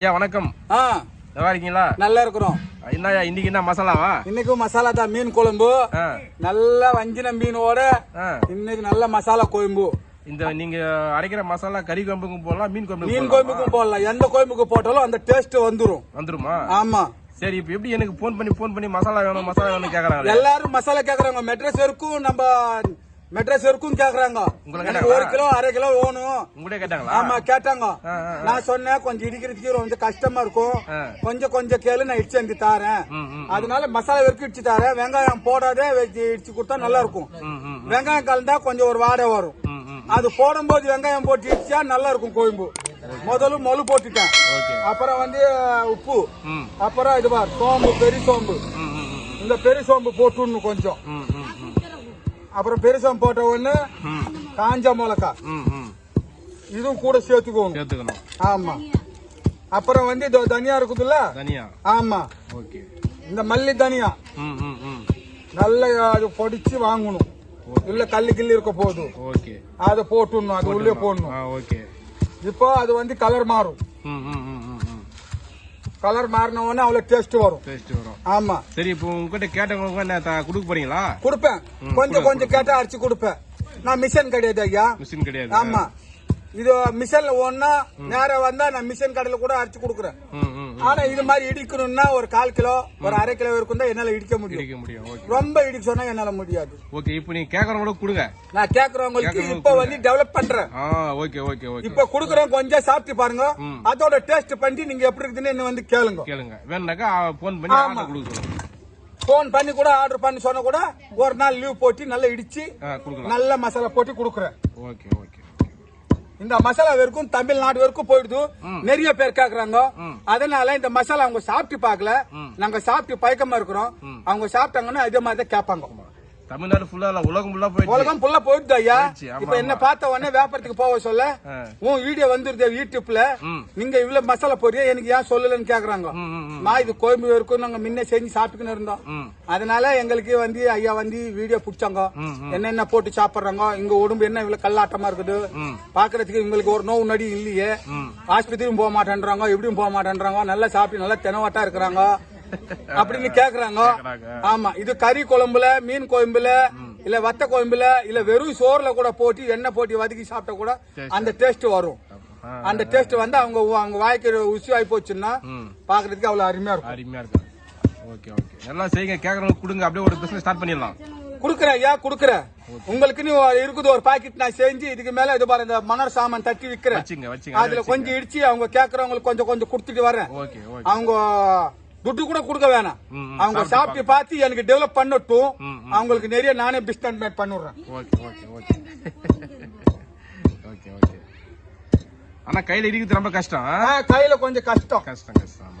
ஐயா வணக்கம். ஆ. நல்லா இருக்கீங்களா? நல்லா இருக்கிறோம். என்னய்யா இன்னைக்கு என்ன மசாலாவா? இன்னைக்கும் மசாலா தான் மீன் குழம்பு. நல்ல வஞ்சின மீனோட. இன்னைக்கு நல்ல மசாலா குழம்பு. இந்த நீங்க அரைக்கிற மசாலா கறி குழம்புக்கும் போடலாம் மீன் குழம்புக்கும் மீன்? குழம்புக்கும் போடலாம். எந்த குழம்புக்கு போட்டாலும் அந்த டேஸ்ட் வந்துரும். வந்துருமா? ஆமா. சரி இப்ப எப்படி எனக்கு ஃபோன் பண்ணி ஃபோன் பண்ணி மசாலா வேணும் மசாலா வேணும் கேக்குறாங்களே எல்லாரும் மசாலா கேக்குறாங்க. மெட்ரஸ் வரைக்கும் நம்ம மெட்ரஸ் வரைக்கும் கேக்குறாங்க. எனக்கு ஒரு கிலோ அரை கிலோ வேணும். கேட்டாங்களா? ஆமா கேட்டாங்க. நான் சொன்னேன் கொஞ்சம் இடிக்கிறதுக்கு கொஞ்சம் கஷ்டமா இருக்கும். கொஞ்சம் கொஞ்சம் கேளு நான் இடிச்சு அனுப்பி தாரேன். அதனால மசாலா வரைக்கும் இடிச்சு தாரேன். வெங்காயம் போடாதே வச்சு இடிச்சு கொடுத்தா நல்லா இருக்கும் வெங்காயம் கலந்தா கொஞ்சம் ஒரு வாடை வரும். அது போடும்போது வெங்காயம் போட்டு இடிச்சா நல்லா இருக்கும் கோயம்பு முதல்ல மொழு போட்டுட்டேன். அப்புறம் வந்து உப்பு. அப்புறம் இது பார் சோம்பு பெரிய சோம்பு. இந்த பெரிய சோம்பு போட்டுடணும் கொஞ்சம். அப்புறம் பெரிய சோம்பு போட்ட உடனே காஞ்ச மிளகா. இதுவும் கூட சேர்த்துக்கோங்க. சேர்த்துக்கணும். ஆமா. அப்புறம் வந்து இது தனியா இருக்குதுல்ல? தனியா. ஆமா. ஓகே. இந்த மல்லி தனியா. நல்லா அது பொடிச்சு வாங்கணும். இல்ல கல்லு கில்லு இருக்க போகுது. ஓகே. அதை போட்டுடணும் அது உள்ளே போடணும். ஓகே. இப்போ அது வந்து கலர் மாறும். ம் ம். கலர் மாறின உடனே அவ்வளவு டேஸ்ட் வரும். டேஸ்ட் வரும். ஆமா. சரி இப்போ உங்ககிட்ட கேட்டவங்களுக்கு என்ன கொடுக்க போறீங்களா? கொடுப்பேன். கொஞ்சம் கொஞ்சம் கேட்டா அரைச்சு கொடுப்பேன். நான் மிஷன் கிடையாது ஐயா. மிஷின் கிடையாது. ஆமா. இது மிஷன்ல ஒன்னா நேரா வந்தா நான் மிஷன் கடையில கூட அரைச்சு கொடுக்குறேன். ஆனா இது மாதிரி இடிக்கணும்னா ஒரு கால் கிலோ ஒரு அரை கிலோ இருக்கும் தான் என்னால இடிக்க முடியும். ரொம்ப இடிக்க சொன்னா என்னால முடியாது. ஓகே இப்போ நீங்க கேக்குறவங்க கொடுங்க. நான் கேக்குறவங்களுக்கு இப்ப வந்து டெவலப் பண்றேன். Okay okay okay. இப்ப குடுக்குறேன் கொஞ்சம் சாப்பிட்டு பாருங்க. அதோட டேஸ்ட் பண்ணி நீங்க எப்படி இருக்குதுன்னு என்ன வந்து கேளுங்க. கேளுங்க. வேணுனாக்கா ஃபோன் பண்ணி ஆமா. ஆர்டர் கொடுக்க சொல்லுங்க போன் பண்ணி கூட ஆர்டர் பண்ணி சொன்னா கூட ஒரு நாள் லீவ் போட்டு நல்லா இடிச்சு நல்ல மசாலா போட்டு கொடுக்குறேன். Okay okay. இந்த மசாலா வரைக்கும் தமிழ்நாடு வரைக்கும் போயிடுது. நிறைய பேர் கேக்குறாங்க. அதனால இந்த மசாலா அவங்க சாப்பிட்டு பார்க்கல. நாங்க சாப்பிட்டு பயக்கமா இருக்கிறோம். அவங்க சாப்பிட்டாங்கன்னா இதே மாதிரி தான் கேட்பாங்க. தமிழ்நாடு ஃபுல்லா உலகம் ஃபுல்லா போயிடுச்சு. உலகம் ஃபுல்லா போயிடுது ஐயா. இப்ப என்ன பார்த்த உடனே வியாபாரத்துக்கு போக சொல்ல. உன் வீடியோ வந்துருது யூடியூப்ல. நீங்க இவ்வளவு மசாலா போறியா எனக்கு ஏன் சொல்லலன்னு கேக்குறாங்க. நான் இது கோயம்பு வரைக்கும் நாங்க முன்ன செஞ்சு சாப்பிட்டுக்கின்னு இருந்தோம். அதனால எங்களுக்கு வந்து ஐயா வந்து வீடியோ பிடிச்சாங்க. என்னென்ன போட்டு சாப்பிடுறாங்க இங்க உடம்பு என்ன இவ்வளவு கல்லாட்டமா இருக்குது. பாக்குறதுக்கு இவங்களுக்கு ஒரு நோவு நடி இல்லையே. ஆஸ்பத்திரியும் போக மாட்டேன்றாங்க எப்படியும் போக மாட்டேன்றாங்க. நல்லா சாப்பிட்டு நல்லா தெனவாட்டா இருக்கிறாங்க. அப்படின்னு கேக்குறாங்க. ஆமா இது கறி குழம்புல மீன் குழம்புல இல்ல வத்த குழம்புல இல்ல வெறும் சோறுல கூட போட்டு எண்ணெய் போட்டு வதக்கி சாப்பிட்டா கூட அந்த டேஸ்ட் வரும். அந்த டேஸ்ட் வந்து அவங்க அவங்க வாய்க்கு ருசி ஆகி போச்சுன்னா பாக்குறதுக்கு அவ்வளவு அருமையா இருக்கும். அருமையா இருக்கு ஓகே ஓகே. நல்லா செய்யுங்க. கேக்குறவங்க கொடுங்க. அப்படியே ஒரு பிசினஸ் ஸ்டார்ட் பண்ணிடலாம். குடுக்குறேன் ஐயா குடுக்குறேன். உங்களுக்குன்னு ஒரு இருக்குது ஒரு பாக்கெட் நான் செஞ்சு இதுக்கு மேல இது பாரு இந்த மணர் சாமான் தட்டி விக்கிறேன். அதுல கொஞ்சம் இடிச்சு அவங்க கேக்குறவங்களுக்கு கொஞ்சம் கொஞ்சம் கொடுத்துட்டு வரேன். அவங்க துட்டு கூட கொடுக்க வேணாம். அவங்க சாப்பிட்டு பார்த்து எனக்கு டெவலப் பண்ணட்டும். அவங்களுக்கு நிறைய நானே பிஸ்னஸ் மேட் பண்ணிடுறேன். ஓகே ஓகே ஆனா கையில இருக்கிறது ரொம்ப கஷ்டம் கையில கொஞ்சம் கஷ்டம். கஷ்டம் கஷ்டம்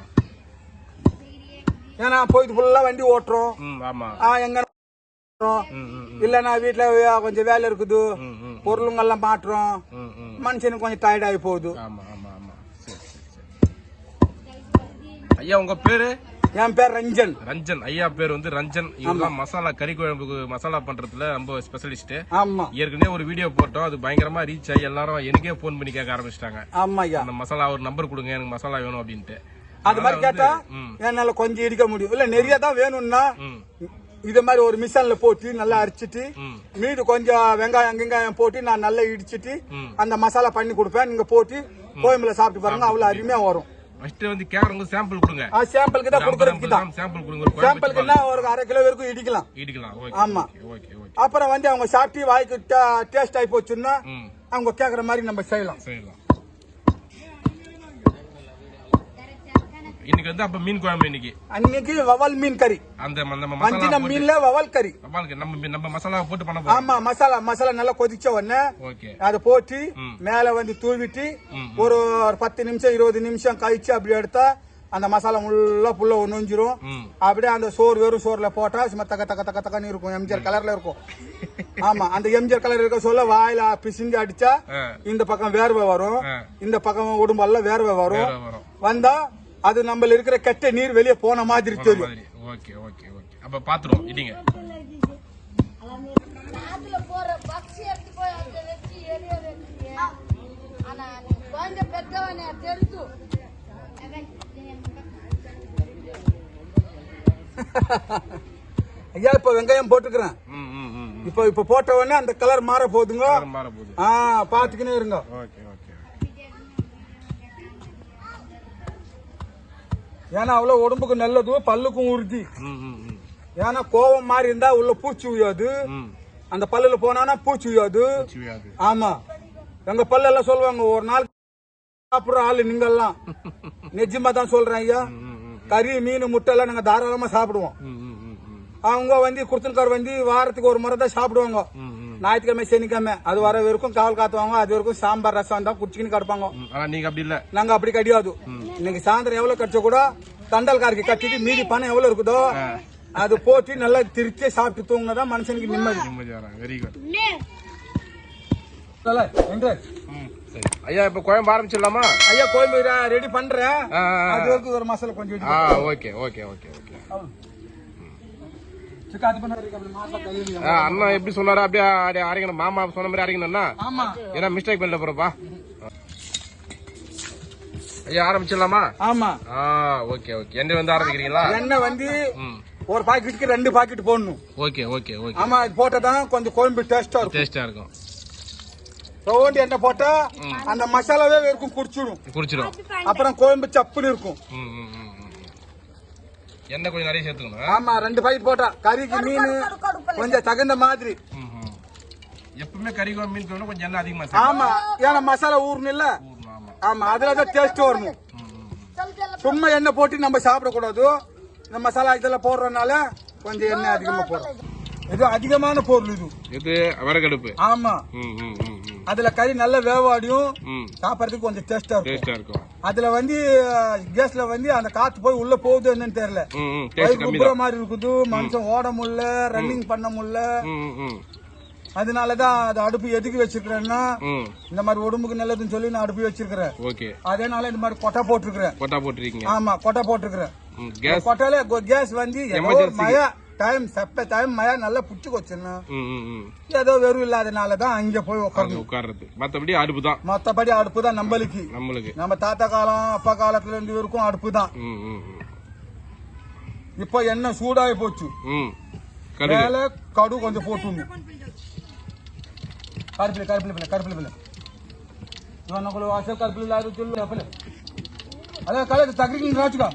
ஏன்னா போயிட்டு ஃபுல்லா வண்டி ஓட்டுறோம். ஆமா. எங்க இல்லன்னா வீட்டுல கொஞ்சம் வேலை இருக்குது. பொருளுங்கெல்லாம் மாட்டுறோம். மனுஷனுக்கு கொஞ்சம் டயர்ட் ஆகி போகுது ஆமா ஆமா ஆமா சரி சரி சரி ஐயா உங்க பேரு? என் பேர் ரஞ்சன். ரஞ்சன். ஐயா பேர் வந்து ரஞ்சன். தான் மசாலா கறி குழம்புக்கு மசாலா பண்றதுல ரொம்ப ஸ்பெஷலிஸ்ட் ஆமா. ஏற்கனவே ஒரு வீடியோ போட்டோம். அது பயங்கரமா ரீச் ஆகி எல்லாரும் எனக்கே ஃபோன் பண்ணி கேட்க ஆரம்பிச்சிட்டாங்க. ஆமா ஐயா. அந்த மசாலா ஒரு நம்பர் கொடுங்க எனக்கு மசாலா வேணும் அப்படின்ட்டு. அது மாதிரி கேட்டா. என்னால கொஞ்சம் இடிக்க முடியும். இல்ல நிறைய தான் வேணும்னா இது மாதிரி ஒரு மிஷின்ல போட்டு நல்லா அரைச்சிட்டு மீது கொஞ்சம் வெங்காயம் வெங்காயம் போட்டு நான் நல்லா இடிச்சிட்டு. அந்த மசாலா பண்ணி கொடுப்பேன். நீங்க போட்டு கோயம்புல சாப்பிட்டு பாருங்க அவ்வளவு அருமையா வரும். ஃபர்ஸ்ட் வந்து கேக்குறவங்க சாம்பிள் கொடுங்க. ஆ, சாம்பிளுக்கு தான் கொடுக்கறதுக்கு தான். சாம்பிள் கொடுங்க. ஒரு குழம்பு சாம்பிளுக்குன்னா ஒரு அரை கிலோ வரைக்கும் இடிக்கலாம். இடிக்கலாம். ஓகே ஆமா. ஓகே ஓகே அப்புறம் வந்து அவங்க சாப்பிட்டு வாய்க்கு டேஸ்ட் ஆகி போச்சுன்னா அவங்க கேக்குற மாதிரி நம்ம செய்யலாம். செய்யலாம். இன்னைக்கு வந்து அப்ப மீன் குழம்பு இன்னைக்கு. அன்னைக்கு வவல் மீன் கறி. அந்த வஞ்சின மீன்ல வவல் கறி. நம்ம நம்ம மசாலா போட்டு பண்ண ஆமா மசாலா மசாலா நல்லா கொதிச்ச உடனே அதை போட்டு. மேல வந்து தூவிட்டு. ஒரு பத்து நிமிஷம் இருபது நிமிஷம் கழிச்சு அப்படி எடுத்தா அந்த மசாலா முள்ள புள்ள நொஞ்சிரும் அப்படியே அந்த சோறு வெறும் சோறுல போட்டா சும்மா தக்க தக்க தக்க தக்கன்னு இருக்கும். எம்ஜிஆர் கலர்ல இருக்கும். ஆமா அந்த எம்ஜிஆர் கலர் இருக்க சொல்ல வாயில பிசிஞ்சு அடிச்சா இந்த பக்கம் வேர்வை வரும். இந்த பக்கம் உடம்பெல்லாம் வேர்வை வரும். வந்தா அது நம்மள இருக்கிற கெட்ட நீர் வெளியே போன மாதிரி தெரியும். ஓகே ஓகே அப்ப பாத்துருவோம் இடிங்க. ஐயா இப்ப வெங்காயம் போட்டுக்கிறேன். ம் ம் ம் ம். இப்ப இப்ப போட்ட உடனே அந்த கலர் மாற ஆ பாத்துக்கினே இருங்க. ஏன்னா அவ்வளவு உடம்புக்கு நல்லது பல்லுக்கும் உறுதி. ஏன்னா கோவம் மாதிரி இருந்தா உள்ள பூச்சி உயாது அந்த பல்லுல போனானா பூச்சி உயாது ஆமா. எங்க பல்ல எல்லாம் சொல்லுவாங்க ஒரு நாள் சாப்பிடுற ஆளு நீங்க எல்லாம் நிஜமா தான் சொல்றேன் ஐயா. கறி மீன் முட்டை எல்லாம் நாங்க தாராளமா சாப்பிடுவோம். அவங்க வந்து குடுத்தன்கார் வந்து வாரத்துக்கு ஒரு முறை தான் சாப்பிடுவாங்க. ஞாயிற்றுக்கிழமை சனிக்கிழமை அது வர வரைக்கும் காவல் காத்துவாங்க அது வரைக்கும் சாம்பார் ரசம் தான் குடிச்சிக்கின்னு கிடப்பாங்க. ம். ஆனா நீங்க அப்படி இல்ல. நாங்க அப்படி கிடையாது. இன்னைக்கு சாயந்தரம் எவ்வளவு கிடைச்சா கூட தண்டல் காருக்கு கட்டிட்டு மீதி பணம் எவ்வளவு இருக்குதோ அது போட்டு நல்லா திருச்சி சாப்பிட்டு தூங்கினதான் மனுஷனுக்கு நிம்மதி. வெரி குட் ஐயா இப்ப குழம்பு ஆரம்பிச்சிடலாமா? ஐயா கோயம்பு ரெடி பண்றேன். அது வரைக்கும் ஒரு மசாலா கொஞ்சம் ஓகே ஓகே ஓகே ஓகே சிக்கா, அது பண்ண வரைக்கும் அப்படி மாசா கழுவி. ஆ, அண்ணா எப்படி சொன்னாரோ அப்படியே அரைக்கணும் மாமா சொன்ன மாதிரி அரைக்கணும்னா ஆமா. ஏன்னா மிஸ்டேக் பண்ணல போறப்பா. ஐயா ஆரம்பிச்சிடலாமா? ஆமா. ஆ ஓகே ஓகே. என்ன வந்து ஆரம்பிக்கிறீங்களா? எண்ணெய் வந்து ஒரு பாக்கெட்டுக்கு ரெண்டு பாக்கெட் போடணும். Okay okay okay. ஆமா இது போட்டாதான் கொஞ்சம் கோயம்பு டேஸ்டா இருக்கும். டேஸ்டா இருக்கும். ரவுண்ட் எண்ணெய் போட்டா அந்த மசாலாவே இருக்கும் குடிச்சிடும். குடிச்சிடும். அப்புறம் கோயம்பு சப்புன்னு இருக்கும். எண்ணெய் கொஞ்சம் நிறைய சேர்த்துக்கணும் ஆமா ரெண்டு பாக்கெட் போட்டா கறிக்கு மீன் கொஞ்சம் தகுந்த மாதிரி. எப்பவுமே கறி குழம்பு மீன் குழம்பு கொஞ்சம் எண்ணெய் அதிகமா ஆமா ஏன்னா மசாலா ஊறணும் இல்ல? ஆமா. ஆமா அதுலதான் டேஸ்ட் வரணும். சும்மா எண்ணெய் போட்டு நம்ம சாப்பிடக்கூடாது. இந்த மசாலா இதெல்லாம் போடுறதுனால கொஞ்சம் எண்ணெய் அதிகமா போடும். இது அதிகமான பொருள் இது. இது விறகடுப்பு ஆமா. ம் ம் ம். அதுல கறி நல்ல வேவாடியும் சாப்பிடறதுக்கு கொஞ்சம் டேஸ்டா இருக்கும். அதுல வந்து கேஸ்ல வந்து அந்த காத்து போய் உள்ள போகுது என்னன்னு தெரியல. குப்புற மாதிரி இருக்குது மனுஷன் ஓட முடியல ரன்னிங் பண்ண முடியல. அதனாலதான் அது அடுப்பு எதுக்கு வச்சிருக்கிறேன்னா இந்த மாதிரி உடம்புக்கு நல்லதுன்னு சொல்லி நான் அடுப்பு வச்சிருக்கிறேன். அதனால இந்த மாதிரி கொட்டை போட்டிருக்கிறேன். கொட்டா போட்டுருக்கீங்க. ஆமா கொட்டை போட்டிருக்கிறேன். கொட்டால கேஸ் வந்து. மழை டைம் செப்ப டைம் மழை நல்லா புடிச்சுக்கோச்சுன்னா ஏதோ வெறும் இல்லாதனால தான் அங்க போய் உட்காந்து உட்கார்றது மத்தபடி அடுப்பு தான். மத்தபடி அடுப்பு தான் நம்மளுக்கு. நம்மளுக்கு. நம்ம தாத்தா காலம் அப்பா காலத்துல இருந்து வரைக்கும் அடுப்பு தான். இப்போ என்ன சூடாகி போச்சு. மேல கடு கொஞ்சம் போட்டு கருப்பில் கருப்பில் பிள்ளை கருப்பில் பிள்ளை. இவனுக்குள்ள வாசல் கருப்பில் இல்லாத சொல்லு அதான் கலர் தகுதி ராச்சுக்கா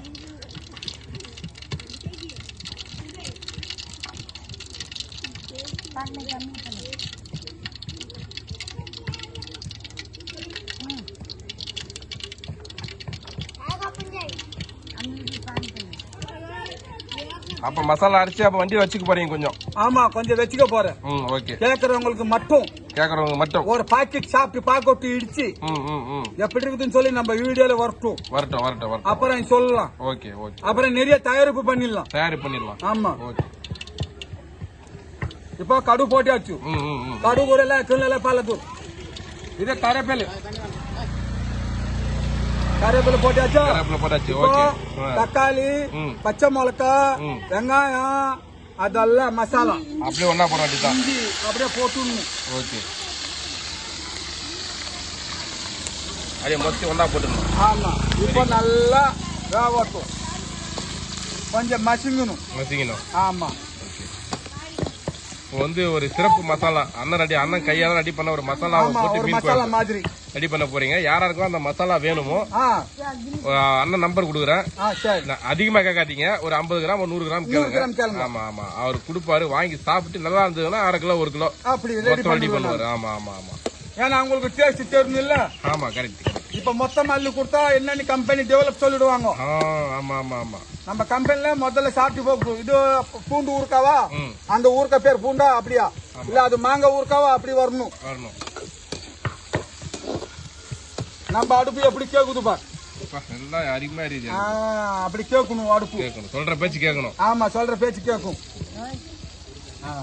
அப்ப மசாலா அரைச்சு அப்ப வண்டி வச்சுக்க போறீங்க கொஞ்சம். ஆமா கொஞ்சம் வச்சுக்க போறேன். ம் ஓகே. கேக்குறவங்களுக்கு மட்டும். கேக்குறவங்க மட்டும். ஒரு பாக்கெட் சாப்பிட்டு பாக்கெட் இடிச்சு. எப்படி இருக்குதுன்னு சொல்லி நம்ம வீடியோல வரட்டும். வரட்டும் வரட்டும் வரட்டும். அப்புறம் சொல்லலாம். Okay okay. அப்புறம் நிறைய தயாரிப்பு பண்ணிடலாம். தயாரி பண்ணிடலாம். ஆமா. ஓகே. இப்போ ಕಡುಬು போட்டி ಹಚ್ಚು ಕಡುಬು ಊರೆಲ್ಲ ಚುನ್ನೆಲ್ಲ ಪಾಲದು ಇದೆ ಕಾರೆಪೆಲೆ கருவேப்பிலை போட்டாச்சா போட்டாச்சு தக்காளி பச்சை மிளகா வெங்காயம் அதெல்லாம் மசாலா. அப்படியே ஒன்னா போட வேண்டியதான் அப்படியே போட்டுடணும். ஓகே. அப்படியே மொத்தம் ஒன்னா போட்டுடணும். ஆமா. இப்போ நல்லா வேகட்டும். கொஞ்சம் மசிங்கணும். மசிங்கணும். ஆமா. இப்போ வந்து ஒரு சிறப்பு மசாலா அண்ணன் ரெடி அண்ணன் கையால ரெடி பண்ண ஒரு மசாலாவை போட்டு மீன் மசாலா மாதிரி. ரெடி பண்ண போறீங்க. யாராருக்கும் அந்த மசாலா வேணுமோ அண்ணன் நம்பர் கொடுக்குறேன். அதிகமா கேட்காதீங்க. ஒரு ஐம்பது கிராம் ஒரு நூறு கிராம் கேளுங்க. ஆமா ஆமா. அவர் கொடுப்பாரு. வாங்கி சாப்பிட்டு நல்லா இருந்ததுன்னா அரை கிலோ ஒரு கிலோ ரெடி பண்ணுவாரு. ஆமா ஆமா ஆமா. ஏன்னா அவங்களுக்கு டேஸ்ட் தெரியும் இல்ல ஆமா கரெக்ட் இப்ப மொத்தம் அள்ளி கொடுத்தா என்னன்னு கம்பெனி டெவலப் சொல்லிடுவாங்க. ஆ ஆமா ஆமா ஆமா. நம்ம கம்பெனில முதல்ல சாப்பிட்டு இது பூண்டு ஊறுக்காவா ம். அந்த ஊறுக்காய் பேர் பூண்டா? அப்படியா? இல்ல அது மாங்காய் ஊறுக்காவா அப்படி வரணும். வரணும். நம்ம அடுப்பு எப்படி கேக்குது பார்? அப்படி கேட்கணும் அடுப்பு. கேட்கணும். சொல்ற பேச்சு கேட்கணும். ஆமா சொல்ற பேச்சு கேட்கும். ஆ.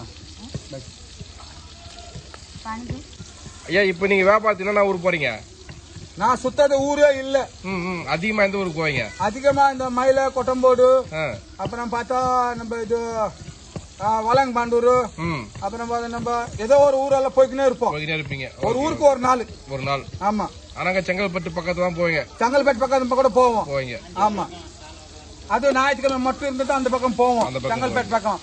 ஐயா இப்போ நீங்க வியாபாரத்துக்கு என்ன ஊருக்கு போறீங்க? நான் சுத்தாத ஊரே இல்ல. அதிகமா எந்த ஊருக்கு போவீங்க? அதிகமா இந்த மயில கொட்டம்போடு அப்புறம் பார்த்தா நம்ம இது ம். அப்புறம் நம்ம ஏதோ ஒரு ஊரெல்லாம் போய்க்கினே இருப்போம். இருப்பீங்க. ஒரு ஊருக்கு ஒரு நாள். ஒரு நாள். ஆமா. ஆனாங்க செங்கல்பட்டு பக்கத்துல தான் போவீங்க. செங்கல்பேட்டு பக்கம் கூட போவோம். போவீங்க. ஆமா. அது ஞாயிற்றுக்கிழமை மட்டும் இருந்துட்டு அந்த பக்கம் போவோம். செங்கல்பேட்டு பக்கம்.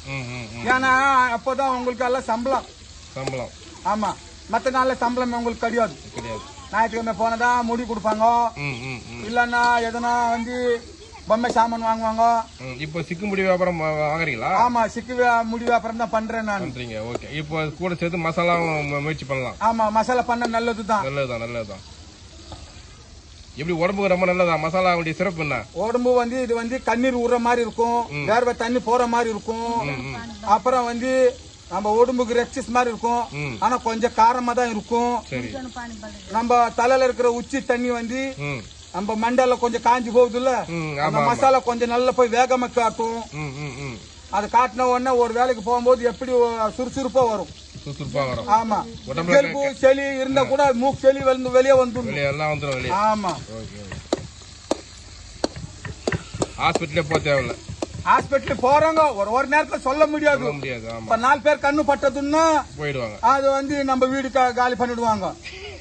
ஏன்னா அப்போதான் உங்களுக்கு எல்லாம் சம்பளம். சம்பளம். ஆமா. மத்த நாள்ல சம்பளம் உங்களுக்கு கிடையாது. கிடையாது. ஞாயிற்றுக்கிழமை போனதா முடி கொடுப்பாங்க. இல்லன்னா எதனா வந்து பொம்மை சாமான் வாங்குவாங்க. இப்போ சிக்குமுடி வியாபாரம் வா- வாங்குறீங்களா? ஆமா சிக்கு முடி வியாபாரம் தான் பண்றேன் நான். பண்றீங்க ஓகே. இப்போ கூட சேர்த்து மசாலாவும் மு- முயற்சி பண்ணலாம். ஆமா மசாலா பண்ண நல்லதுதான் நல்லதுதான் நல்லதுதான். எப்படி உடம்புக்கு ரொம்ப நல்லதா? மசாலாவுடைய சிறப்பு என்ன? உடம்பு வந்து இது வந்து கண்ணீர் ஊற மாதிரி இருக்கும். வேர்வை தண்ணி போற மாதிரி இருக்கும். அப்புறம் வந்து நம்ம உடம்புக்கு ரெக்ஸஸ் மாதிரி இருக்கும். ஆனா கொஞ்சம் காரமா தான் இருக்கும். நம்ம தலையில இருக்கிற உச்சி தண்ணி வந்து நம்ம மண்டல கொஞ்சம் காஞ்சி போகுதுல்ல? அந்த மசாலா கொஞ்சம் நல்லா போய் வேகமா காட்டும். அது காட்டின உடனே ஒரு வேலைக்கு போகும்போது எப்படி சுறுசுறுப்பா வரும். ஆமா. ஜெலும்பு செளி இருந்தா கூட மூக்கு செளி வந்து வெளியே வந்துடும். ஆமா. ஹாஸ்பிட்டலே போக தேவையில்ல. ஹாஸ்பிட்டல் போறாங்க ஒரு ஒரு நேரத்துல சொல்ல முடியாது. இப்ப நாலு பேர் கண்ணு பட்டதுன்னா போயிடுவாங்க. அது வந்து நம்ம வீடு காலி பண்ணிடுவாங்க.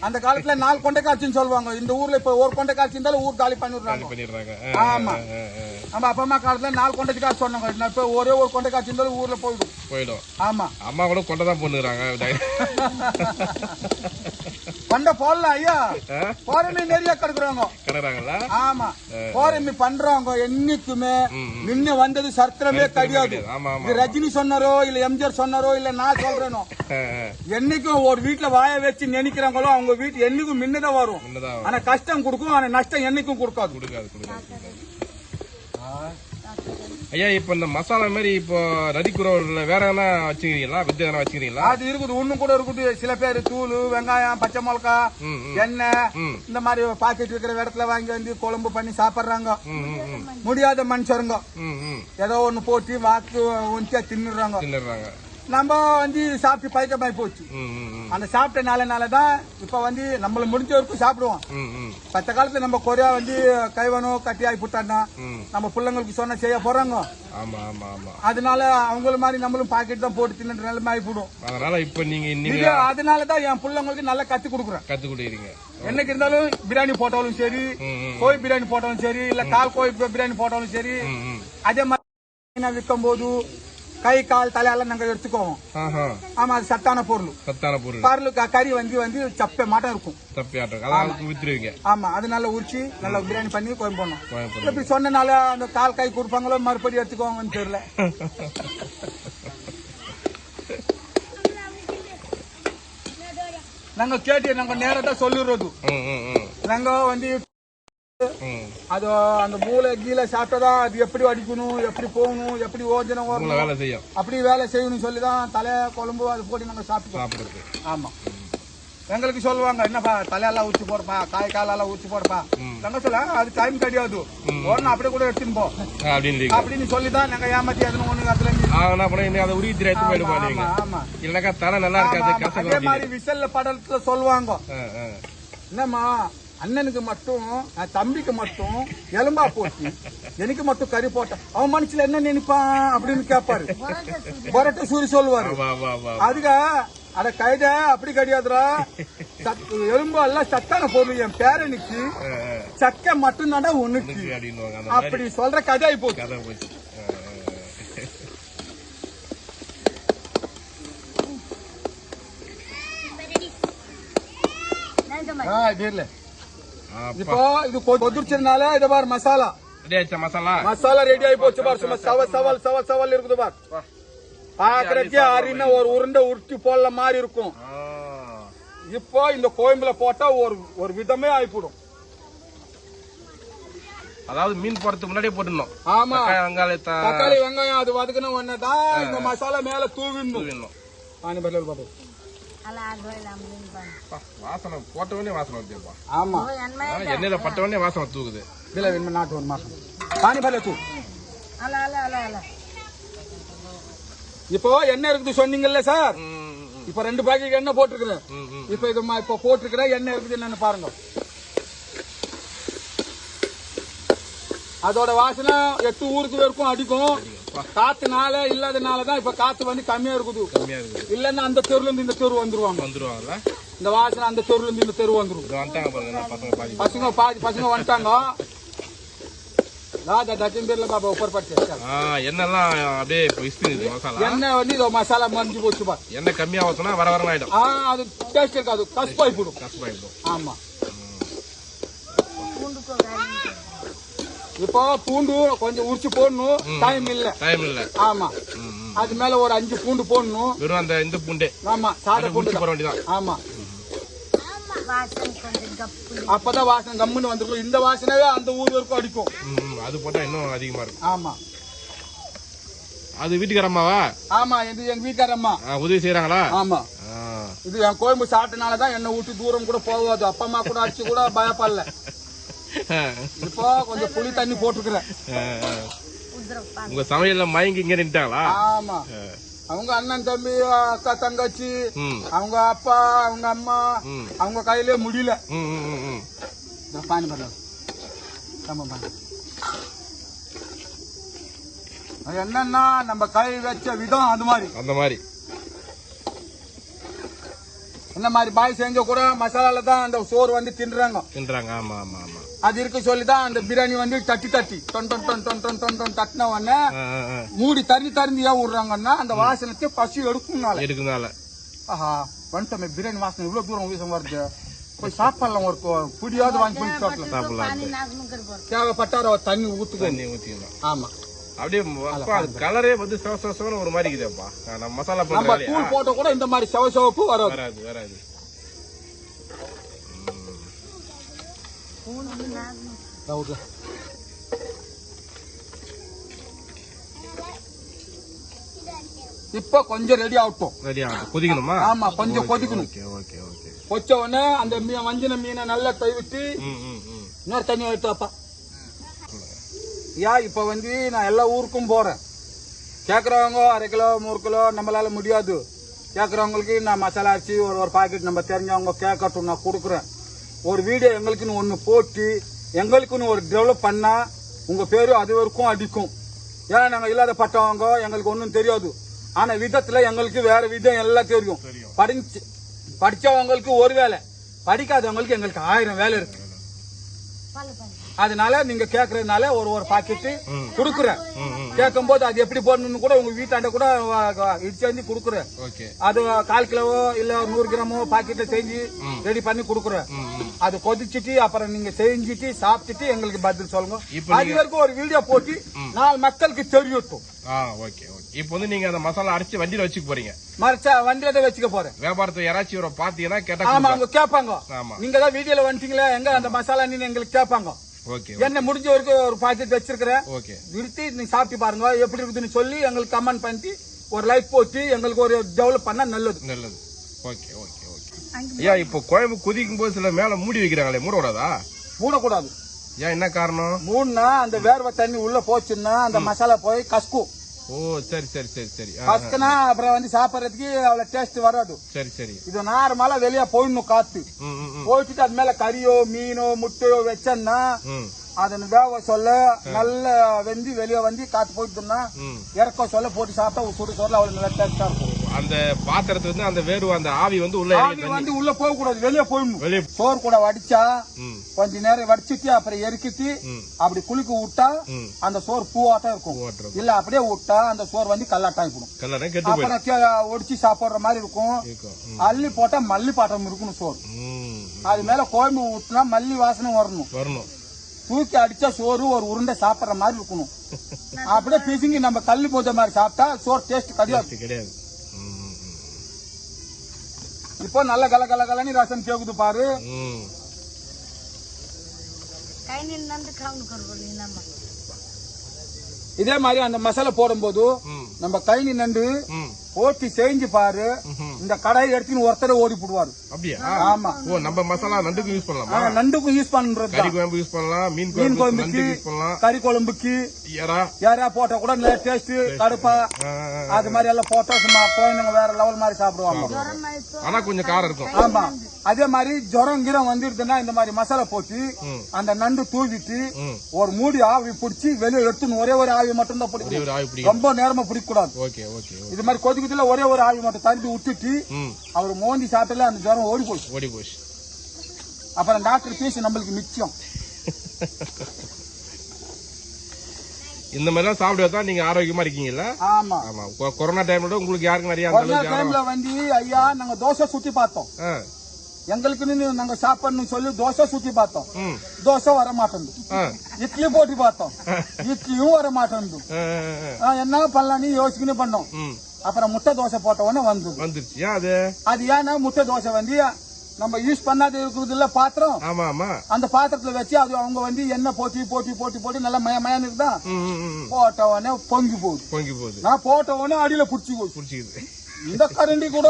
அந்த காலத்துல நாலு கொண்டை காட்சின்னு சொல்லுவாங்க. இந்த ஊர்ல இப்ப ஒரு கொண்டை காட்சி இருந்தாலும் ஊர் காலி பண்ணிடுறாங்க. ஆமா. நம்ம அப்பா அம்மா காலத்துல நாலு கொண்டை காட்சி சொன்னாங்க இப்ப ஒரே ஒரு கொண்டை காட்சி இருந்தாலும் ஊர்ல போயிடும். போயிடும். ஆமா. அம்மா கூட கொண்டை தான் பண்ணுறாங்க கொண்டை போடல ஐயா. போறமே நிறைய கிடக்குறாங்க. கிடக்குறாங்கல்ல ஆமா. போறமே பண்றவங்க என்னைக்குமே. நின்னு வந்தது சரித்திரமே கிடையாது ரஜினி சொன்னாரோ இல்ல எம்ஜிஆர் சொன்னாரோ இல்ல நான் சொல்றேனோ. என்னைக்கும் ஒரு வீட்டுல வாய வச்சு நினைக்கிறாங்களோ அவங்க வீட்டு என்னைக்கும் முன்னதான் வரும். ஆனா கஷ்டம் கொடுக்கும் ஆனா நஷ்டம் என்னைக்கும் கொடுக்காது கொடுக்காது. ஐயா இப்போ இந்த மசாலா மாதிரி இப்போ நரிக்குறவுல வேற எதனா வச்சுக்கிறீங்களா? வித்து எதனா வச்சுக்கிறீங்களா? அது இருக்குது ஒண்ணும் கூட இருக்குது. சில பேர் தூள் வெங்காயம் பச்சை மிளகா. எண்ணெய். இந்த மாதிரி பாக்கெட் இருக்கிற இடத்துல வாங்கி வந்து குழம்பு பண்ணி சாப்பிடுறாங்க. முடியாத மனுஷருங்க. ஏதோ ஒண்ணு போட்டு வாக்கு ஒன்றியா தின்னுடுறாங்க. தின்னுடுறாங்க. நம்ம வந்து சாப்பிட்டு பழக்கமாயி போச்சு. அந்த சாப்பிட்ட நாளனால தான் இப்ப வந்து நம்மள முடிஞ்ச வரைக்கும் சாப்பிடுவோம் பத்த காலத்துல நம்ம கொரியா வந்து கைவனும் கட்டியாகி போட்டான்னா ம். நம்ம பிள்ளைங்களுக்கு சொன்ன செய்ய போறாங்க. அதனால அவங்கள மாதிரி நம்மளும் பாக்கெட் தான் போட்டு தின்னுற நிலைமை ஆயிப்போடும் அதனால இப்போ நீங்க இது நீங்க அதனால தான் என் பிள்ளைங்களுக்கு நல்லா கத்து கொடுக்குறேன். கத்து கொடுக்குறீங்க. என்னைக்கு இருந்தாலும் பிரியாணி போட்டாலும் சரி கோழி பிரியாணி போட்டாலும் சரி இல்ல கால் கோழி பிரியாணி போட்டாலும் சரி அதே மாதிரி விற்கும் போது கை கால் தலையெல்லாம் நாங்க எடுத்துக்குவோம். ஆமா அது சத்தான பொருள். சத்தான பொருள். பொருள் க- கறி வந்து வந்து சப்பை மாட்டம் இருக்கும். வித்துருவீங்க. ஆமா அது நல்லா உரிச்சு நல்லா பிரியாணி பண்ணி கோயம் கோயம்புத்தூர் இப்படி சொன்னனால அந்த கால் கை கொடுப்பாங்களோ மறுபடியும் எடுத்துக்குவாங்கன்னு தெரியல. நாங்க கேட்டு நாங்க நேரா சொல்லிடுறது. நாங்க வந்து அது அந்த மூளை கீழே சாப்பிட்டதா? அது எப்படி அடிக்கணும்? எப்படி போகணும்? எப்படி உங்களை வரணும்? வேலை செய்யும். அப்படி வேலை செய்யணும்னு சொல்லி தான் தலை குழம்பு அது போட்டு நாங்க சாப்பிட்டோம் சாப்பிடுறது. ஆமா. எங்களுக்கு சொல்லுவாங்க என்னப்பா தலையெல்லாம் ஊற்றி போறப்பா காய் காலெல்லாம் ஊற்றி போறப்பா நாங்க சொல்ல அது டைம் கிடையாது. ஒன்னு அப்படியே கூட எடுத்துன்னு போ. அப்படின்னு அப்படின்னு சொல்லி தான் நாங்க ஏமாத்தி எதுவும் ஒண்ணு அதுல இருந்து. ஆ என்ன பண்ண இன்னும் அதை உருவி தெரியாது போயிடுமா ஆமா, இல்லைனாக்கா தலை நல்லா இருக்காது அதே மாதிரி விசல்ல படத்துல சொல்லுவாங்க. என்னம்மா அண்ணனுக்கு மட்டும் தம்பிக்கு மட்டும் எலும்பா போச்சு எனக்கு மட்டும் கறி போட்டேன் அவன் மனசுல என்ன நினைப்பான் அப்படின்னு கேட்பாரு பொரட்டை சூரி சொல்லுவாரு. வா வா வா அதுக்கு அட கைத அப்படி கிடையாதுடா. சத்- எலும்பு எல்லாம் சத்தான பொருள் என் பேரனுக்கு சக்கை மட்டும் தாண்டா ஒண்ணுக்கு அப்படி சொல்ற கதையாய் போச்சு. கதை போச்சு. இப்போ இது கொதிர்ச்சதுனால இது பாரு மசாலா. மசாலா? மசாலா ரெடி ஆகி போச்சு பாரு சும்மா சவல் சவல் சவல் சவல் இருக்குது பாரு. பாக்குறதுக்கே அரின்னா ஒரு உருண்டை உருட்டி போடல மாதிரி இருக்கும். இப்போ இந்த கோயம்புல போட்டா ஒரு ஒரு விதமே ஆயிப்படும். அதாவது மீன் போறதுக்கு முன்னாடியே போட்டுடணும். ஆமா. வெங்காயத்தை தக்காளி வெங்காயம் அது வதக்கின உடனே தான் இந்த மசாலா மேல தூவிடணும். தூவிடணும். வாசனை போட்ட உடனே வாசனை வருதுப்பா ஆமா. எண்ணெயில பட்ட உடனே வாசனை தூக்குது. இதுல வேணுமா நாட்டு ஒரு மாசம். பானி பல்ல தூ. இப்போ எண்ணெய் இருக்குது சொன்னீங்கல்ல சார். இப்போ ரெண்டு பாக்கெட் எண்ணெய் போட்டிருக்கிறேன். இப்போ இது ம- இப்போ போட்டிருக்கிறேன் எண்ணெய் இருக்குது என்னன்னு பாருங்க. அதோட வாசனை எட்டு ஊருக்கு வரைக்கும் அடிக்கும். காத்துனால இல்லாதனாலதான் இப்ப காத்து வந்து கம்மியா இருக்குது. கம்மியா இருக்குது. இல்லன்னா அந்த தெருல இருந்து இந்த தெரு வந்துருவாங்க. வந்துருவாங்கல்ல? இந்த வாசனை அந்த தெருல இருந்து இந்த தெரு வந்துரும். பசங்க பாதி பசங்க வந்துட்டாங்க. ராஜா பேர்ல பாபா உப்பர் பட்டு எண்ணெய்லாம் அப்படியே மசாலா? எண்ணெய் வந்து இதோ மசாலா மறைஞ்சு போச்சு பா எண்ணெய் கம்மியா வர வரணும் ஆயிடும். அது டேஸ்ட் இருக்காது. கஷ்பாய் போடும் கஷ்டமாயிடும் ஆமா. இப்போ பூண்டு கொஞ்சம் உரிச்சு போடணும். டைம் இல்ல. டைம் இல்ல. ஆமா. அது மேல ஒரு அஞ்சு பூண்டு போடணும். வெறும் அந்த இந்த பூண்டே. ஆமா சாதா பூண்டு போட வேண்டியதான் ஆமா. வாசனை கொஞ்சம் கப்பு. அப்பதான் வாசனை கம்முன்னு வந்துருக்கும். இந்த வாசனையே அந்த ஊர் வரைக்கும் அடிக்கும். அது போட்டா இன்னும் அதிகமா இருக்கும். ஆமா. அது வீட்டுக்காரம்மாவா ஆமா இது எங்க வீட்டுக்காரம்மா உதவி செய்யறாங்களா ஆமா. இது என் கோயம்பு சாப்பிட்டனாலதான் என்னை விட்டு தூரம் கூட போகாது. அப்பா அம்மா கூட அடிச்சு கூட பயப்படல. இப்போ கொஞ்சம் புளி தண்ணி போட்டுக்கிறேன். உங்க சமையல்ல மயங்கி இங்க நின்ட்டாங்களா? ஆமா. அவங்க அண்ணன் தம்பி அக்கா தங்கச்சி அவங்க அப்பா அவங்க அம்மா. அவங்க கையிலே முடியல. பானி அது என்னன்னா நம்ம கை வச்ச விதம் அது மாதிரி. அந்த மாதிரி. இந்த மாதிரி பாய் செஞ்ச கூட மசாலால தான் அந்த சோறு வந்து தின்றாங்க. தின்றாங்க. ஆமா ஆமா ஆமா. அது இருக்கு சொல்லி தான் அந்த பிரியாணி வந்து தட்டி தட்டி டொன் டொன் டொன் டொன் டொன் டொன் டொன் தட்டின உடனே. மூடி தண்ணி தண்ணி ஏன் விடுறாங்கன்னா அந்த வாசனத்தை பசி எடுக்கும்னால. இருக்குனால ஆஹா வந்துட்டோமே பிரியாணி வாசனை இவ்வளவு தூரம் வீசம் வருது. போய் சாப்பிடலாம் ஒரு புடியாவது வாங்கி போய் சாப்பிடலாம். சாப்பிடலாம். தேவைப்பட்டார தண்ணி ஊத்துக்கோ. தண்ணி ஊத்திக்கலாம் ஆமா. அப்படியே கலரே வந்து சிவ சிவ சிவன்னு ஒரு மாதிரி இருக்குதுப்பா நம்ம மசாலா நம்ம போட்டாலே தூள் போட்ட கூட இந்த மாதிரி செவ சிவப்பு வராது. வராது வராது. இப்ப கொஞ்சம் ரெடி ஆகட்டும். ரெடி கொதிக்கணுமா? ஆமா கொஞ்சம் கொதிக்கணும். Okay okay okay. கொச்ச உடனே அந்த மீ- மஞ்சின மீனை நல்லா ம் இன்னொரு தண்ணி எடுத்தாப்பா யா இப்ப வந்து நான் எல்லா ஊருக்கும் போறேன். கேக்குறவங்க அரை கிலோ மூணு கிலோ நம்மளால முடியாது. கேக்குறவங்களுக்கு நான் மசாலா அரிசி ஒரு ஒரு பாக்கெட் நம்ம தெரிஞ்சவங்க கேட்கட்டும் நான் கொடுக்குறேன். ஒரு வீடியோ எங்களுக்குன்னு ஒன்று போட்டு எங்களுக்குன்னு ஒரு டெவலப் பண்ணா உங்க பேரு அது வரைக்கும் அடிக்கும். ஏன்னா நாங்க இல்லாத பட்டவங்க எங்களுக்கு ஒன்றும் தெரியாது. ஆனா விதத்துல எங்களுக்கு வேற விதம் எல்லாம் தெரியும். படிச்சு படிச்சவங்களுக்கு ஒரு வேலை. படிக்காதவங்களுக்கு எங்களுக்கு ஆயிரம் வேலை இருக்கு. பால் பால். அதனால நீங்க கேக்குறதுனால ஒரு ஒரு பாக்கெட்டு கொடுக்குறேன். கேட்கும் போது அது எப்படி போடணும்னு கூட உங்க வீட்டாண்ட கூட இடிச்சு வந்து கொடுக்குறேன். அது கால் கிலோவோ இல்ல நூறு கிராமோ பாக்கெட்ல செஞ்சு ரெடி பண்ணி கொடுக்குறேன். அது கொதிச்சிட்டு அப்புறம் நீங்க செஞ்சுட்டு சாப்பிட்டுட்டு எங்களுக்கு பதில் சொல்லுங்க. அது வரைக்கும் ஒரு வீடியோ போட்டு நாலு மக்களுக்கு தெரியட்டும். Okay okay. இப்போ வந்து நீங்க அந்த மசாலா அரைச்சு வண்டியில வச்சுக்க போறீங்க. மறைச்சா வண்டியில தான் வச்சுக்க போறேன். வியாபாரத்தை யாராச்சும் பாத்தீங்கன்னா கேட்டா ஆமா. அவங்க கேட்பாங்க. நீங்க தான் வீடியோல வந்துட்டீங்களா எங்க அந்த மசாலா நீங்க எங்களுக்கு கேட்பாங்க. என்ன முடிஞ்ச வரைக்கும் ஒரு பாக்கெட் வச்சிருக்கிறேன். ஓகே நிறுத்தி நீங்க சாப்பிட்டு பாருங்க எப்படி இருக்குதுன்னு சொல்லி எங்களுக்கு கமெண்ட் பண்ணிட்டு ஒரு லைக் போட்டு எங்களுக்கு ஒரு டெவலப் பண்ணா நல்லது. நல்லது. ஓகே ஓகே ஓகே ஐயா இப்போ குழம்பு கொதிக்கும் போது சில மேல மூடி வைக்கிறாங்களே மூட கூடாதா? மூடக்கூடாது. ஏன் என்ன காரணம்? மூணுனா அந்த வேர்வை தண்ணி உள்ள போச்சுன்னா அந்த மசாலா போய் கஸ்கும் ஓ சரி சரி சரி சரி. கஸ்குனா அப்புறம் வந்து சாப்பிடறதுக்கு அவ்வளவு டேஸ்ட் வராது. சரி சரி. இது நார்மலா வெளியே போயிடணும் காத்து. போயிட்டு அது மேல கறியோ மீனோ முட்டையோ வச்சோம்னா அதன் வேக சொல்ல நல்ல வெந்தி வெளியே வந்து காத்து போயிட்டுனா ம். இறக்க சொல்ல போட்டு சாப்பிட்டா சுடு சோறுல அவ்வளவு நல்லா டேஸ்டா இருக்கும். அந்த பாத்திரத்துல இருந்து அந்த வேர்வை அந்த ஆவி வந்து உள்ள ஆவி வந்து உள்ள போக கூடாது வெளியே போயிடணும். வெளியே சோறு கூட வடிச்சா கொஞ்ச நேரம் வடிச்சிட்டு அப்புறம் எரிக்கிட்டு அப்படி குளிக்க விட்டா அந்த சோறு பூவாட்டம் இருக்கும். இல்ல அப்படியே விட்டா அந்த சோறு வந்து கெட்டு போயிடும் அப்புறம் ஒடிச்சு சாப்பிடுற மாதிரி இருக்கும். அள்ளி போட்டா மல்லி பாட்டம் இருக்கணும் சோறு. அது மேல கோயம்பு ஊட்டினா மல்லி வாசனை வரணும். வரணும். தூக்கி அடிச்சா சோறு ஒரு உருண்டை சாப்பிடுற மாதிரி இருக்கணும். அப்படியே பிசுங்கி நம்ம கல்லு போத மாதிரி சாப்பிட்டா சோறு டேஸ்ட் கிடையாது. கிடையாது. இப்போ நல்ல கல கல கலன்னு ரசம் கேக்குது பாரு. இதே மாதிரி அந்த மசாலா போடும்போது நம்ம கை நண்டு போட்டு செஞ்சு பாரு. இந்த கடாயை எடுத்துன்னு ஒருத்தரை ஓடி போடுவாரு. அப்படியா? ஆமா. ஓ நம்ம மசாலா நண்டுக்கு யூஸ் பண்ணலாமா? நண்டுக்கும் யூஸ் பண்றது கறி குழம்பு யூஸ் பண்ணலாம் மீன் மீன் குழம்பு குழம்புக்கு யூஸ் பண்ணலாம். கறி குழம்புக்கு எறா. யாரா போட்டா கூட நல்ல டேஸ்ட் கடுப்பா. அது மாதிரி எல்லாம் போட்டா சும்மா குழந்தைங்க வேற லெவல் மாதிரி சாப்பிடுவாங்க. ஆனா கொஞ்சம் காரம் இருக்கும். ஆமா. அதே மாதிரி ஜுரம் கிரம் வந்துடுதுன்னா இந்த மாதிரி மசாலா போட்டு. அந்த நண்டு தூவிட்டு ஒரு மூடி ஆவி பிடிச்சி வெளியே எடுத்துன்னு ஒரே ஒரு ஆவி மட்டும் தான் பிடிக்கும். ரொம்ப நேரமா பிடிக்க கூடாது. இது மாதிரி கொதிக்கத்துல ஒரே ஒரு ஆவி மட்டும் தண்ணி விட்டுட்டு அவர் மோந்தி சாப்பிட்டல அந்த ஜுரம் ஓடி போச்சு. ஓடி போச்சு. அப்புறம் டாக்டர் பேசி நம்மளுக்கு மிச்சம். இந்த மாதிரிலாம் சாப்பிட்டு தான் நீங்க ஆரோக்கியமா இருக்கீங்கல்ல? ஆமா. ஆமா. கொரோனா டைம்ல உங்களுக்கு யாருக்கு நிறைய கொரோனா டைம்ல வந்து ஐயா நாங்க தோசை சுத்தி பார்த்தோம். எங்களுக்குன்னு நாங்க சாப்பிடணும்னு சொல்லி தோசை சுத்தி பார்த்தோம். தோசை வர ஆ, இட்லி போட்டு பார்த்தோம். இட்லியும் வர. ஆ, என்ன பண்ணலான்னு யோசிக்கணும் பண்ணோம். அப்புறம் முட்டை தோசை போட்ட உடனே வந்தது. வந்துருச்சு. அது? அது ஏன்னா முட்டை தோசை வந்து நம்ம யூஸ் பண்ணாத இருக்குது இல்ல பாத்திரம். ஆமா ஆமா. அந்த பாத்திரத்துல வச்சு அது அவங்க வந்து எண்ணெய் போட்டி போட்டி போட்டி போட்டு நல்லா மய மயான்னு இருக்குதா ம் ம், ம், ம். போட்ட உடனே பொங்கி போகுது. பொங்கி போகுது. நான் போட்ட உடனே அடியில புடிச்சு போச்சு. புடிச்சிக்குது. இந்த கரண்டி கூட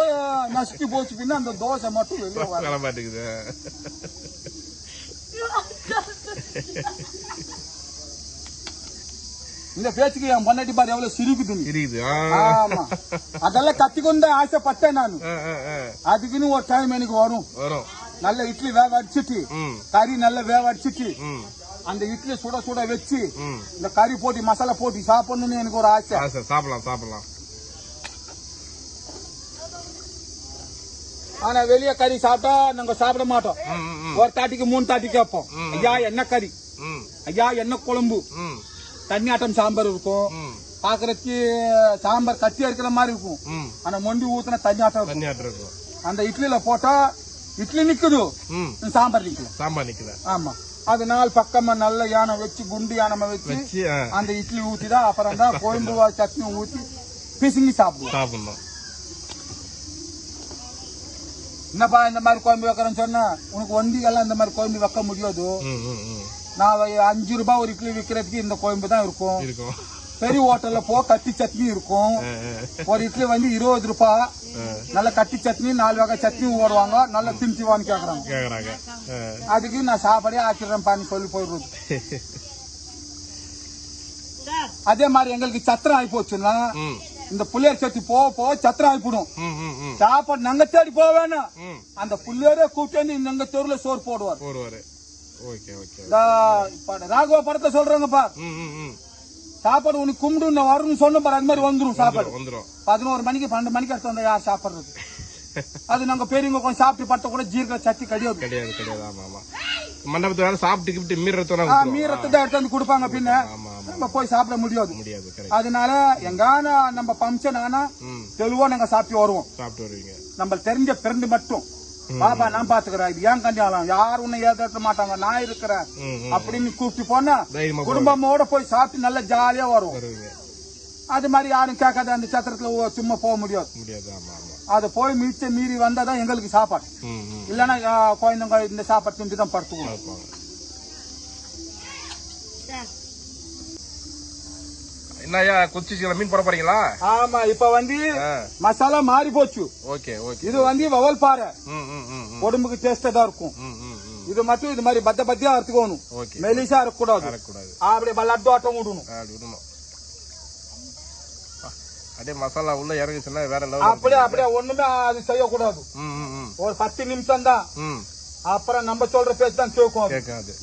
நசுக்கி போச்சு பின்ன அந்த தோசை மட்டும் வெளியே வர மாட்டேங்குது. இந்த பேச்சுக்கு என் பொண்டாட்டி பாரு எவ்வளவு இருக்குது ஆ. ஆமா. அதெல்லாம் கத்துக்கொண்டு ஆசைப்பட்டேன் நான். அதுக்குன்னு ஒரு டைம் எனக்கு வரும். வரும். நல்ல இட்லி வேக அடிச்சிட்டு கறி நல்ல வேக அடிச்சிட்டு அந்த இட்லி சுட சுட வச்சு இந்த கறி போட்டு மசாலா போட்டு சாப்பிடணும்னு எனக்கு ஒரு ஆசை. சாப்பிடலாம் சாப்பிடலாம். ஆனா வெளிய கறி சாப்பிட்டா நாங்க சாப்பிட மாட்டோம். ஒரு தாட்டிக்கு மூணு தாட்டி கேட்போம். ஐயா என்ன கறி? ஐயா என்ன குழம்பு? தண்ணி ஆட்டம் சாம்பார் இருக்கும். பாக்குறதுக்கு சாம்பார் கட்டியா இருக்கிற மாதிரி இருக்கும். ஆனா மொண்டி ஊத்துன தண்ணி ஆட்டம் தண்ணி ஆட்டு இருக்கும். அந்த இட்லியில போட்டா இட்லி நிக்குது? சாம்பார் நிக்கல சாம்பார் நிக்குதா? ஆமா. அதனால பக்கமா நல்ல யானை வச்சு குண்டு யானை வச்சு அந்த இட்லி ஊத்தி தான் அப்புறம் தான் கோயம்பு சட்னி ஊத்தி பிசுங்கி சாப்பிடுவோம். சாப்பிடணும். என்னப்பா இந்த மாதிரி கோயம்பு வைக்கிறேன்னு சொன்னா உனக்கு ஒண்டிகெல்லாம் இந்த மாதிரி கோயம்பு வைக்க முடியாது. நான் அஞ்சு ரூபாய் ஒரு இட்லி விற்கிறதுக்கு இந்த கோயம்பு தான் இருக்கும். பெரிய ஹோட்டல்ல போ கட்டி சட்னி இருக்கும். ஒரு இட்லி வந்து இருபது ரூபாய். நல்ல கட்டி சட்னி நாலு வகை சட்னி ஓடுவாங்க. நல்ல திணிச்சுவான்னு கேக்குறாங்க. அதுக்கு நான் சாப்பாடே ஆக்கிடுறேன்ப்பான்னு சொல்லி போயிடுறது. அதே மாதிரி எங்களுக்கு சத்திரம் ஆகி போச்சுன்னா இந்த புள்ளையர் சட்டி போக போக சத்திரம் ஆகிப்படும் சாப்பாடு நாங்க தேடி போக வேணாம். அந்த புள்ளையரே கூப்பிட்டு வந்து எங்க தெருவுல சோறு போடுவார். போடுவாரு. ராகவ படத்தை சொல்றாங்கப்பா. சாப்பாடு உனக்கு கும்பிடு நான் வரணும்னு சொன்ன பாரு அது மாதிரி வந்துரும் சாப்பாடு. வந்துடும் பதினோரு மணிக்கு பன்னெண்டு மணிக்கு எடுத்து வந்தா யார் சாப்பிடுறது? அது நாங்க பெரியவங்க கொஞ்சம் சாப்பிட்டு பட்ட கூட ஜீரக சட்டி கிடையாது. கிடையாது கிடையாது. ஆமா ஆமா. மண்டபத்து வேலை சாப்பிட்டு கிப்ட்டு மீறத்தை தான் எடுத்து வந்து கொடுப்பாங்க பின்ன. நம்ம போய் சாப்பிட முடியாது. அதனால எங்கான நம்ம ஃபங்க்ஷன் ஆனா தெளிவா நாங்க சாப்பிட்டு வருவோம். சாப்பிட்டு வருவீங்க. நம்ம தெரிஞ்ச பிறந்து மட்டும். பாப்பா நான் பாத்துக்கிறேன். இது ஏன் கல்யாணம் யாரும் உன்னை ஏதாட்ட மாட்டாங்க? நான் இருக்கிறேன். அப்படின்னு கூப்பிட்டு போனா குடும்பமோட போய் சாப்பிட்டு நல்லா ஜாலியா வருவீங்க. அது மாதிரி யாரும் கேட்காத அந்த சத்திரத்துல சும்மா போக முடியாது. அதை போய் மிச்சம் மீறி வந்தாதான் எங்களுக்கு சாப்பாடு. இல்லைன்னா குழந்தைங்க இந்த சாப்பாடு செஞ்சு தான் படுத்துவோம் என்னய்யா குச்சிச்சில மீன் போட போறீங்களா? ஆமா இப்ப வந்து மசாலா மாறி போச்சு. Okay okay. இது வந்து வவல் பாறை. உடம்புக்கு டேஸ்டா தான் இருக்கும். ம் இது மட்டும் இது மாதிரி பத்த பத்தியா அறுத்துக்கணும். ஓகே. மெலிசா வரக்கூடாது அப்படியே லட்டு ஆட்டம் விடணும். விடணும். அப்படியே மசாலா உள்ள இறங்குச்சுன்னா வேற லெவல் அப்படியே அப்படியே ஒண்ணுமே அது செய்யக்கூடாது. ம் ம் ம். ஒரு பத்து நிமிஷம் தான் ம். அப்புறம் நம்ம சொல்ற பேச்சு தான் கேட்கும். அது.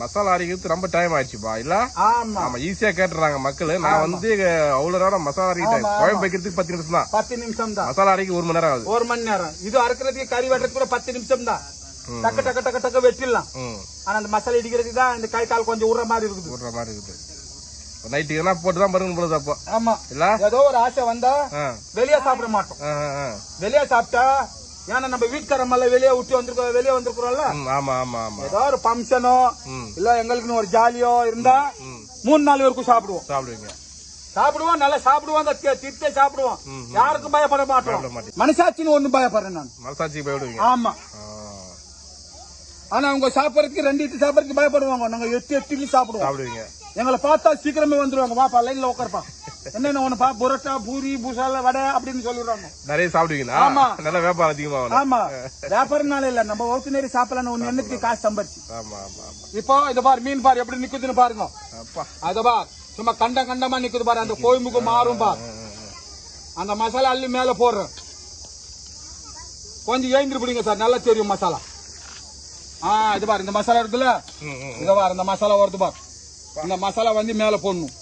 மசாலா அரைக்கிறது ரொம்ப டைம் ஆயிடுச்சுப்பா இல்ல? ஆமா. ஆமா ஈஸியா கேட்டுறாங்க மக்கள். நான் வந்து அவ்வளவு நேரம் மசாலா அரைக்கிட்டேன். குழம்பு வைக்கிறதுக்கு பத்து நிமிஷம் தான். பத்து நிமிஷம் தான். மசாலா அரைக்க ஒரு மணி நேரம் ஆகுது. ஒரு மணி நேரம். இது அறுக்கிறதுக்கு கறி வெட்டுறதுக்கு கூட பத்து நிமிஷம் தான். டக்கு டக்கு டக்கு டக்கு வெட்டிடலாம் ஆனா அந்த மசாலா இடிக்கிறதுக்கு தான் இந்த கை கால் கொஞ்சம் உடுற மாதிரி இருக்குது. விடுற மாதிரி இருக்குது. நைட்டுக்கு என்ன போட்டு தான் பருங்க பொழுது அப்போ. ஆமா. இல்ல? ஏதோ ஒரு ஆசை வந்தா வெளியே சாப்பிட மாட்டோம். வெளியே சாப்பிட்டா ஏன்னா நம்ம வீட்டுக்காரமெல்லாம் வெளியே விட்டு வந்திருக்கோம் வெளியே வந்திருக்கிறோம்ல. ஆமா ஆமா ஆமா. ஏதோ ஒரு ஃபங்க்ஷனோ இல்ல எங்களுக்குன்னு ஒரு ஜாலியோ இருந்தா மூணு நாள் வரைக்கும் சாப்பிடுவோம். சாப்பிடுவீங்க. சாப்பிடுவோம் நல்லா சாப்பிடுவோம் அந்த திருப்தியா சாப்பிடுவோம். யாருக்கும் பயப்பட மாட்டோம். மனசாட்சின்னு ஒண்ணு பயப்படுறேன் நான். மனசாட்சிக்கு போயிடுவீங்க ஆமா. ஆனா அவங்க சாப்பிடறதுக்கு ரெண்டு இட்லி சாப்பிடறதுக்கு பயப்படுவாங்க. நாங்க எட்டு எட்டு இட்லி சாப்பிடுவோம். சாப்பிடுவீங்க. எங்களை பார்த்தா சீக்கிரமே வந்துருவாங்க. வாப்பா லைன்ல உட்காருப்பா. என்னென்ன ஒண்ணுப்பா புரோட்டா பூரி பூசால வடை அப்படின்னு சொல்லிடுறாங்க நிறைய சாப்பிடுவீங்களா? ஆமா. நல்ல வியாபாரம் அதிகமாகணும். ஆமா. வியாபாரம்னால இல்ல நம்ம ஒருத்தர் நேரம் சாப்பிடலாம் ஒண்ணு எண்ணத்துக்கு காசு சம்பாரிச்சு. ஆமா ஆமா ஆமா. இப்போ இது பாரு மீன் பாரு எப்படி நிக்குதுன்னு பாருங்க. அத பார் சும்மா கண்ட கண்டமா நிக்குது பாரு. அந்த கோயம்புக்கு மாறும் பார். அந்த மசாலா அள்ளி மேல போடுறேன். கொஞ்சம் ஏந்திரி பிடிங்க சார் நல்லா தெரியும் மசாலா. ஆ இது பாரு இந்த மசாலா இருக்குல்ல? இத பாரு இந்த மசாலா வருது பார். இந்த மசாலா வந்து மேல போடணும்.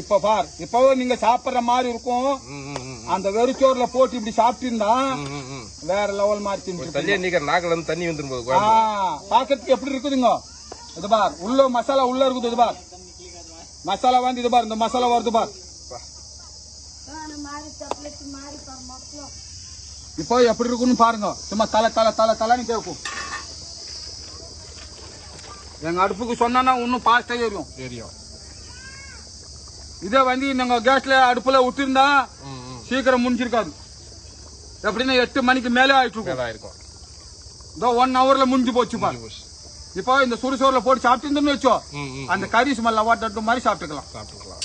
இப்ப பார் இப்பவும் நீங்க சாப்பிடுற மாதிரி இருக்கும். அந்த வெறுச்சோறுல போட்டு இப்படி சாப்பிட்டு ம், ம், ம். வேற லெவல் மாதிரி தின்னு நாக்குல இருந்து தண்ணி வந்துரும் போது பாக்கறதுக்கு எப்படி இருக்குதுங்க? இது பார் உள்ள மசாலா உள்ள இருக்குது இது பார். மசாலா வந்து இது பார் இந்த மசாலா வருது பார். இப்போ எப்படி இருக்குன்னு பாருங்க. சும்மா தலை தலை தலை தலைன்னு கேட்கும் எங்க அடுப்புக்கு சொன்னா இன்னும் பாஸ்டா ஏறியும் தெரியும் இதே வந்து நாங்க கேஸ்ல அடுப்புல விட்டுருந்தா. சீக்கிரம் முடிஞ்சிருக்காது. எப்படின்னா எட்டு மணிக்கு மேலே ஆயிட்டு இருக்கும் இதோ ஒன் ஹவர்ல முடிஞ்சு போச்சு பாரு. இப்போ இந்த சுடுசோறுல போட்டு சாப்பிட்டு வச்சோ. அந்த கறி ஸ்மெல்ல வாட்டட்டும் மாதிரி சாப்பிட்டுக்கலாம். சாப்பிட்டுக்கலாம்.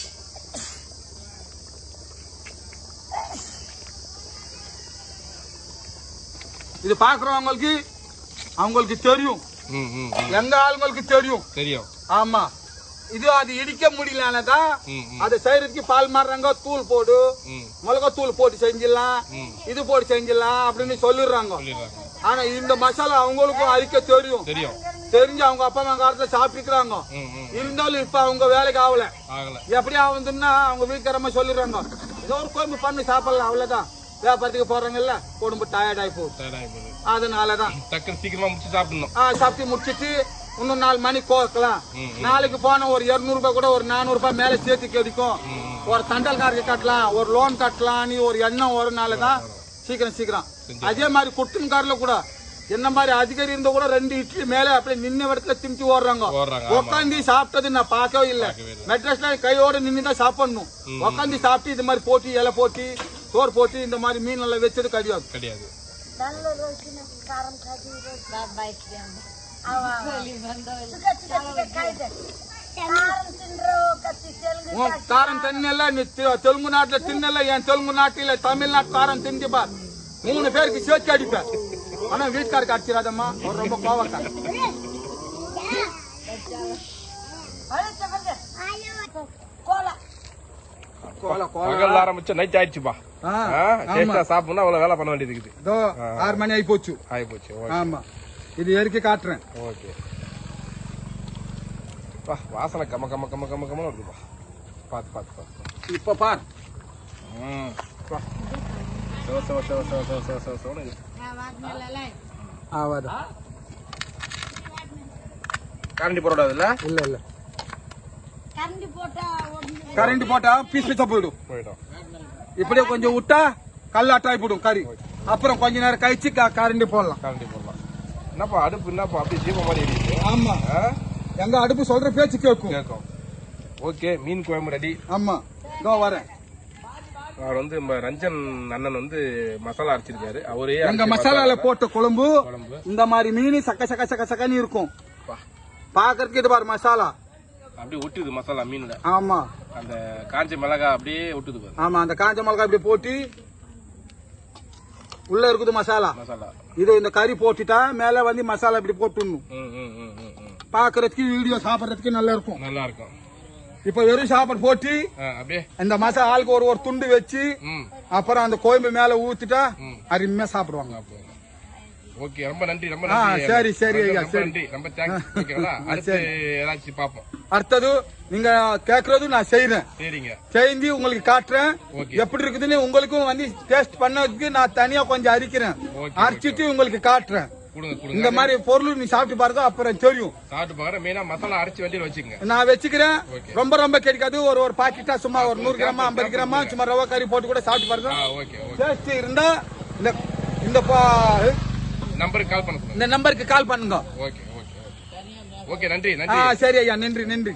இது பாக்குறவங்களுக்கு அவங்களுக்கு தெரியும். எங்க ஆளுங்களுக்கு தெரியும். தெரியும். ஆமா. இது அது இடிக்க முடியலனாதான். அது செய்யறதுக்கு பால் மாறுறாங்க தூள் போடு. மிளகா தூள் போட்டு செஞ்சிடலாம். இது போட்டு செஞ்சிடலாம் அப்படின்னு சொல்லிடுறாங்க. ஆனா இந்த மசாலா அவங்களுக்கும் அரிக்க தெரியும். தெரிஞ்சு அவங்க அப்பா அம்மா காலத்துல சாப்பிட்டுக்கிறாங்க. இருந்தாலும் இப்ப அவங்க வேலைக்கு ஆகல. ஆகல. எப்படி ஆகுதுன்னா அவங்க வீட்டுக்காரமா சொல்லிடுறாங்க. ஏதோ ஒரு கோயம்பு பண்ணி சாப்பிடலாம் அவ்வளவுதான். வியாபாரத்துக்கு போறாங்கல்ல உடம்பு டயர்ட் ஆகி போகுது. அதனாலதான். டக்குன்னு சீக்கிரமா முடிச்சு சாப்பிடணும். ஆ, சாப்பிட்டு முடிச்சிட்டு இன்னும் நாலு மணி கோக்கலாம் நாளைக்கு போன ஒரு இருநூறு ரூபாய் கூட ஒரு நானூறு ரூபாய் மேல சேர்த்து கிடைக்கும் ஒரு தண்டல் காருக்கு கட்டலாம் ஒரு லோன் கட்டலாம் நீ ஒரு எண்ணம் வரும்னால தான் சீக்கிரம் சீக்கிரம். அதே மாதிரி குட்டன் கார்ல கூட என்ன மாதிரி அதிகாரி இருந்தா கூட ரெண்டு இட்லி மேல அப்படியே நின்ன இடத்துல திமிச்சு ஓடுறாங்க. உட்காந்து சாப்பிட்டது நான் பார்க்கவே இல்லை. மெட்ரஸ்ல கையோட நின்று தான் சாப்பிடணும். உட்காந்து சாப்பிட்டு இது மாதிரி போட்டு இலை போட்டு சோறு போட்டு இந்த மாதிரி மீன் நல்லா வச்சது கிடையாது கிடையாது కారం తిన్నెల్ల తెలుగు నాట్లో తిన్నెల్ల ఏం తెలుగు నాటిల తమిళనాడు కారం తింది బా మూడు పేరుకి చేతి అడిపారు మనం వీటికాడికి అడిచిరాదమ్మా రొమ్మ కోవక కోలా கோலா ஆரம்பிச்சு நைட் ஆயிடுச்சுப்பா. டேஸ்டா சாப்பிடணும் அவ்வளவு வேலை பண்ண வேண்டியது இருக்குது இதோ ஆறு மணி ஆகி போச்சு ஆகி போச்சு ஓகே. ஆமா. இது எரிக்கி காட்டுறேன். ஓகே. பா வாசனை கம கம கம கம கம வருதுப்பா. பார்த்து பார்த்து பார்த்து இப்ப பார். ம் பா. சோ சோ சோ சோ சோ சோ சோ சோ ஆவாது கரண்டி இல்ல இல்ல இல்ல. கரண்டி போட்டா ஒண்ணு கரண்ட் போட்டா பீஸ் பீஸா போயிடும். போயிடும் இப்படியே கொஞ்சம் விட்டா கல்லாட்டாய் போடும் கறி. அப்புறம் கொஞ்ச நேரம் கழிச்சு கரண்டி போடலாம். கரண்டி போடலாம். என்னப்பா அடுப்பு என்னப்பா அப்படியே தீபம் மாதிரி ஆமா? எங்க அடுப்பு சொல்ற பேச்சு கேட்கும் கேட்கும் ஓகே மீன் குழம்பு ரெடி ஆமா. இதோ வரேன். அவர் வந்து நம்ம ரஞ்சன் அண்ணன் வந்து மசாலா அரைச்சிருக்காரு. அவரே எங்க மசாலால போட்ட குழம்பு இந்த மாதிரி மீன் சக்க சக்க சக்க சக்கன்னு இருக்கும். பாக்குறதுக்கு இது பாரு மசாலா. அப்படியே ஒட்டுது மசாலா மீன்ல. ஆமா. அந்த காஞ்ச மிளகா அப்படியே ஒட்டுது ஆமா அந்த காஞ்ச மிளகாய் இப்படி போட்டு உள்ள இருக்குது மசாலா. மசாலா. இது இந்த கறி போட்டுட்டா மேல வந்து மசாலா இப்படி போட்டுடணும். ம் ம் ம் ம் ம். பாக்குறதுக்கு வீடியோ சாப்பிடுறதுக்கு நல்லா இருக்கும். நல்லா இருக்கும் இப்ப வெறும் சாப்பாடு போட்டு அப்படியே. இந்த மசாலா ஆளுக்கு ஒரு ஒரு துண்டு வச்சு அப்புறம் அந்த கோயம்பு மேல ஊத்திட்டா. அருமையா சாப்பிடுவாங்க. அப்போ. ஓகே ரொம்ப நன்றி ரொம்ப நன்றி சரி, சரி, ஐயா, சரி. நன்றி ரொம்ப தேங்க்ஸ் ஓகேங்களா அடுத்து ஏதாச்சும் பார்ப்போம். அடுத்தது நீங்க கேக்குறது நான் செய்யறேன் சரிங்க. செஞ்சு உங்களுக்கு காட்டுறேன். எப்படி இருக்குதுன்னு உங்களுக்கும் வந்து டேஸ்ட் பண்ணதுக்கு நான் தனியா கொஞ்சம் அரிக்கிறேன். அரிச்சிட்டு உங்களுக்கு காட்டுறேன். இந்த மாதிரி பொருள் நீ சாப்பிட்டு பாருங்க அப்புறம் தெரியும். சாப்பிட்டு பாக்குறேன் மெயினா மசாலா அரைச்சி வண்டியில் வச்சுக்கோங்க. நான் வச்சுக்கிறேன். ரொம்ப ரொம்ப கிடைக்காது ஒரு ஒரு பாக்கெட்டா சும்மா ஒரு நூறு கிராமா ஐம்பது கிராமா சும்மா ரவை கறி போட்டு கூட சாப்பிட்டு பாருங்க. டேஸ்ட் இருந்தா இந்த இந்த நம்பருக்கு கால் பண்ண சொல்லுங்க. இந்த நம்பருக்கு கால் பண்ணுங்க. Okay okay okay. நன்றி நன்றி. சரி ஐயா நன்றி நன்றி.